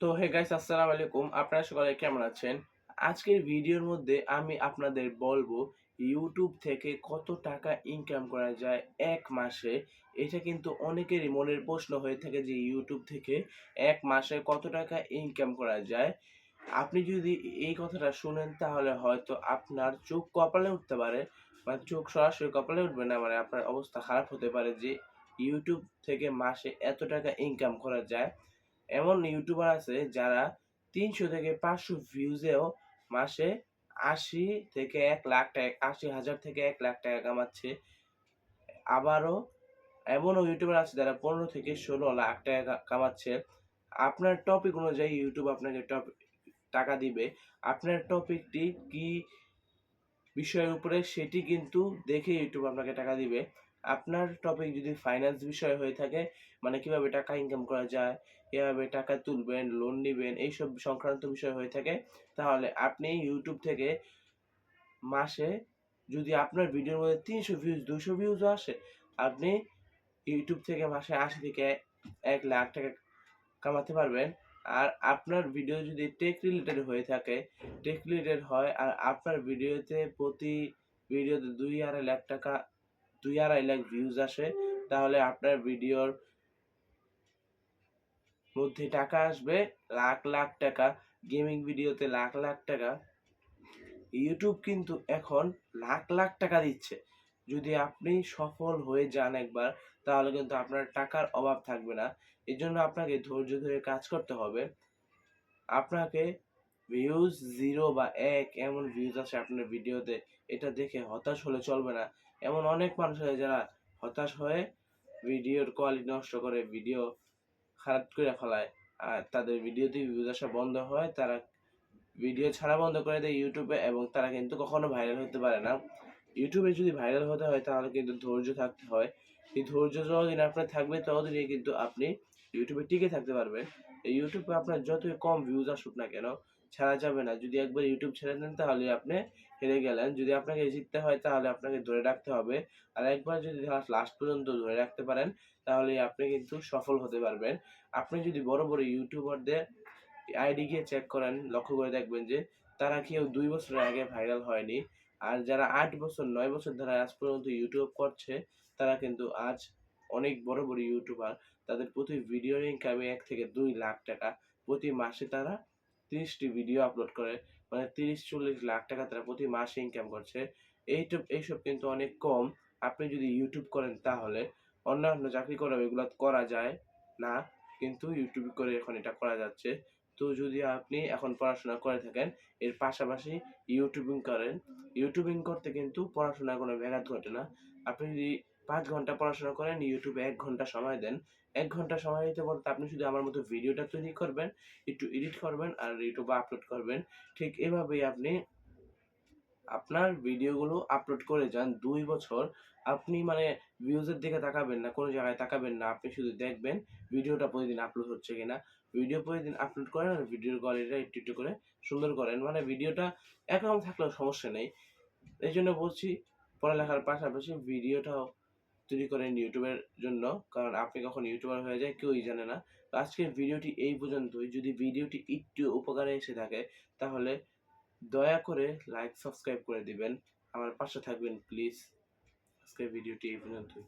তো hey guys আসসালামু আলাইকুম। আপনারা সকলে কেমন আছেন? আজকের ভিডিওর মধ্যে আমি আপনাদের বলব ইউটিউব থেকে কত টাকা ইনকাম করা যায় এক মাসে? এটা কিন্তু অনেকেরই মনের প্রশ্ন হয়ে থাকে যে ইউটিউব থেকে এক মাসে কত টাকা ইনকাম করা যায়? আপনি যদি এই কথাটা শুনেন, তাহলে হয়তো আপনার চোখ কপালে উঠতে পারে বা চোখ সরাসরি কপালে উঠবে না মানে আপনার অবস্থা খারাপ হতে পারে যে ইউটিউব থেকে মাসে এত টাকা ইনকাম করা যায়। এমন ইউটিউবার আছে যারা তিনশো থেকে পাঁচশো ভিউজেও মাসে আশি থেকে এক লাখ টাকা, আশি হাজার থেকে এক লাখ টাকা কামাচ্ছে। আবারও এমনও ইউটিউবার আছে যারা পনেরো থেকে ষোলো লাখ টাকা কামাচ্ছে। আপনার টপিক অনুযায়ী ইউটিউব আপনাকে টপিক টাকা দিবে। আপনার টপিকটি কি বিষয়ের উপরে সেটি কিন্তু দেখে ইউটিউব আপনাকে টাকা দিবে। আপনার টপিক যদি ফাইন্যান্স বিষয় হয়ে থাকে মানে কীভাবে টাকা ইনকাম করা যায়, কীভাবে টাকা তুলবেন লোন নেবেন, এইসব সংক্রান্ত বিষয় হয়ে থাকে, তাহলে আপনি ইউটিউব থেকে মাসে যদি আপনার ভিডিওর মধ্যে তিনশো ভিউজ দুশো ভিউজও আসে, আপনি ইউটিউব থেকে মাসে আশি থেকে এক লাখ টাকা কামাতে পারবেন। আর আপনার ভিডিও যদি টেক রিলেটেড হয়ে থাকে টেক রিলেটেড হয়, আর আপনার ভিডিওতে প্রতি ভিডিওতে দুই আড়াই লাখ টাকা দুই আড়াই লাখ ভিউজ আসে, তাহলে আপনার ভিডিওর মধ্যে টাকা আসবে লাখ লাখ টাকা গেমিং ভিডিওতে লাখ লাখ টাকা। ইউটিউব কিন্তু এখন লাখ লাখ টাকা দিচ্ছে। যদি আপনি সফল হয়ে যান একবার, তাহলে কিন্তু আপনার টাকার অভাব থাকবে না। এর জন্য আপনাকে ধৈর্য ধরে কাজ করতে হবে। আপনাকে ভিউজ জিরো বা এক, এমন ভিউজ আছে আপনার ভিডিওতে এটা দেখে হতাশ হলে চলবে না। এমন অনেক মানুষ আছে যারা হতাশ হয়ে ভিডিওর কোয়ালিটি নষ্ট করে ভিডিও খারাপ করে ফেলায়। আর তাদের ভিডিওতে ভিউজ আসা বন্ধ হয়, তারা ভিডিও ছাড়া বন্ধ করে দেয় ইউটিউবে এবং তারা কিন্তু কখনো ভাইরাল হতে পারে না। ইউটিউবে যদি ভাইরাল হতে হয়, তাহলে কিন্তু ধৈর্য থাকতে হয়। এই ধৈর্য যতদিন আপনার থাকবে, ততদিনই কিন্তু আপনি ইউটিউবে টিকে থাকতে পারবেন। ইউটিউবে আপনার যতই কম ভিউজ আসুক না কেন ছাড়া যাবে না। যদি একবার ইউটিউব ছেড়ে দেন, তাহলে আপনি হেরে গেলেন। যদি আপনাকে জিততে হয়, তাহলে আপনাকে ধরে রাখতে হবে। আর একবার যদি লাস্ট পর্যন্ত ধরে রাখতে পারেন, তাহলে আপনি কিন্তু সফল হতে পারবেন। আপনি যদি বড় বড় ইউটিউবারদের আইডি গিয়ে চেক করেন, লক্ষ্য করে দেখবেন যে, তারা কেউ দুই বছর আগে ভাইরাল হয়নি। আর যারা আট বছর, নয় বছর ধরে আজ পর্যন্ত ইউটিউব করছে, তারা কিন্তু আজ অনেক বড় বড় ইউটিউবার তাদের প্রতি ভিডিও ইনকামে এক থেকে দুই লাখ টাকা প্রতি মাসে তারা তিরিশটি ভিডিও আপলোড করে মানে তিরিশ, চল্লিশ লাখ টাকা তারা প্রতি মাসে ইনকাম করছে। এইটুব এইসব কিন্তু অনেক কম। আপনি যদি ইউটিউব করেন তাহলে, অন্যান্য চাকরি করে এগুলো করা যায় না, কিন্তু ইউটিউব করে এখন এটা করা যাচ্ছে। তো যদি আপনি এখন পড়াশোনা করে থাকেন, এর পাশাপাশি ইউটিউবিং করেন ইউটিউবিং করতে কিন্তু পড়াশোনা কোনো ব্যাঘাত ঘটে না। আপনি যদি পাঁচ ঘণ্টা পড়াশোনা করেন ইউটিউবে এক ঘণ্টা সময় দেন। এক ঘণ্টা সময় দিতে বলতে আপনি শুধু আমার মতো ভিডিওটা তৈরি করবেন, একটু এডিট করবেন আর ইউটিউবে আপলোড করবেন। ঠিক এভাবেই আপনি আপনার ভিডিওগুলো আপলোড করে যান দুই বছর। আপনি মানে ভিউজের দিকে তাকাবেন না, কোনো জায়গায় তাকাবেন না, আপনি শুধু দেখবেন ভিডিওটা প্রতিদিন আপলোড হচ্ছে কিনা। ভিডিও প্রতিদিন আপলোড করেন আর ভিডিওর কোয়ালিটিটা একটু একটু করে সুন্দর করেন। মানে ভিডিওটা একরকম থাকলেও সমস্যা নেই। এই জন্য বলছি, পড়ালেখার পাশাপাশি ভিডিওটাও তৈরি করেন ইউটিউবের জন্য। কারণ আপনি কখন ইউটিউবার হয়ে যায়, কেউই জানে না। তো আজকের ভিডিওটি এই পর্যন্তই। যদি ভিডিওটি একটু উপকারে এসে থাকে, তাহলে দয়া করে লাইক সাবস্ক্রাইব করে দিবেন। আমার পাশে থাকবেন প্লিজ আজকের ভিডিওটি এই পর্যন্তই।